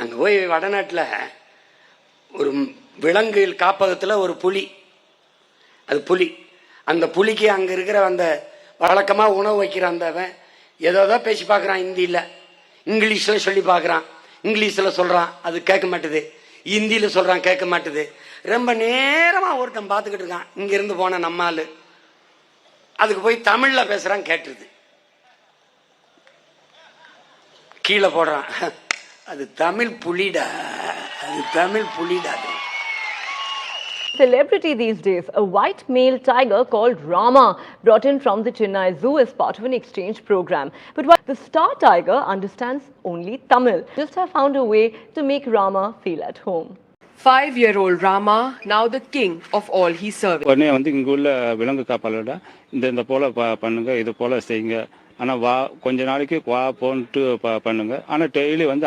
அங்கே போய் வடநாட்டில் ஒரு விலங்குகள் காப்பகத்தில் ஒரு புலி. அது புலி. அந்த புலிக்கு அங்கே இருக்கிற அந்த வழக்கமாக உணவு வைக்கிற அந்தவன் ஏதோ ஏதோ பேசி பார்க்குறான் ஹிந்தியில். இங்கிலீஷில் சொல்லி பார்க்குறான். இங்கிலீஷில் சொல்கிறான் அது கேட்க மாட்டுது. ஹிந்தியில் சொல்கிறான் கேட்க மாட்டுது. ரொம்ப நேரமாக ஒருத்தன் பார்த்துக்கிட்டு இருக்கான். இங்கேருந்து போன நம்மால் அதுக்கு போய் தமிழில் பேசுகிறான் கேட்டுருது. கீழே போடுறான். அது தமிழ் புலிடா அது Tamil புலிடா Celebrity these days, a white male tiger called Rama brought in from the Chennai Zoo as part of an exchange program. But while the star tiger understands only Tamil, just have found a way to make Rama feel at home. Five-year-old Rama, now the king of all he serves. உடனே வந்து இங்கே உள்ள விலங்கு காப்பாளர்கிட்ட இந்த இந்த போல் ப பண்ணுங்க இது போல் செய்யுங்க ஆனால் வா கொஞ்ச நாளைக்கு வா போன்ட்டு ப பண்ணுங்க ஆனால் டெய்லி வந்து